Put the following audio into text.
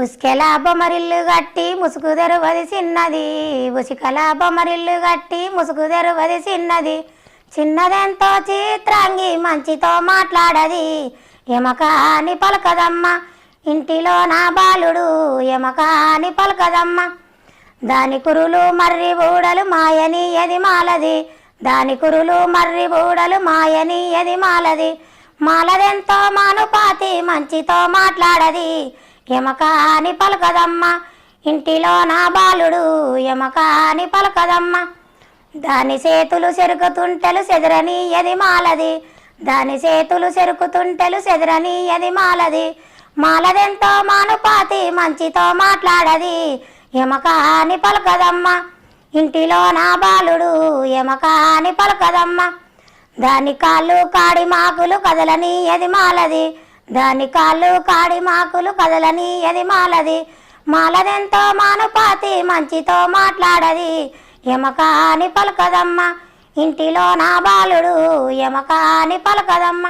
ఉసుకెల బొమ్మరిల్లు గట్టి ముసుగు తెరువది చిన్నది. ఉసుకల బొమ్మరిల్లు గట్టి ముసుగు తెరువది చిన్నది. చిన్నదెంతో చిత్రాంగి మంచితో మాట్లాడది. ఎమకాని పలకదమ్మ ఇంటిలో నా బాలుడు ఎమకాని పలకదమ్మ. దాని కురులు మర్రి బూడలు మాయని ఎది మాలది. దాని కురులు మర్రి బూడలు మాయని ఎది మాలది. మాలదెంతో మానుపాతి మంచితో మాట్లాడది. ఎమకాని పలకదమ్మ. ఇంటిలో నా బాలుడు ఎమకాని పలకదమ్మ. దాని చేతులు చెరుకుతుంటెలు చెదరని మాలది. దాని చేతులు చెరుకుతుంటెలు చెదరని మాలది. మాలదెంతో మానుపాతి మంచితో మాట్లాడది. ఎమకాని పలకదమ్మ. ఇంటిలో నా బాలుడు ఎమకాని పలకదమ్మ. దాని కాళ్ళు కాడి మాకులు కదలనీయది మాలది. దాని కాళ్ళు కాడి మాకులు కదలని మాలది. మాలదెంతో మానుపాతి మంచితో మాట్లాడది. ఎమకాని పలకదమ్మ ఇంటిలో నా బాలుడు ఎమకాని పలకదమ్మ.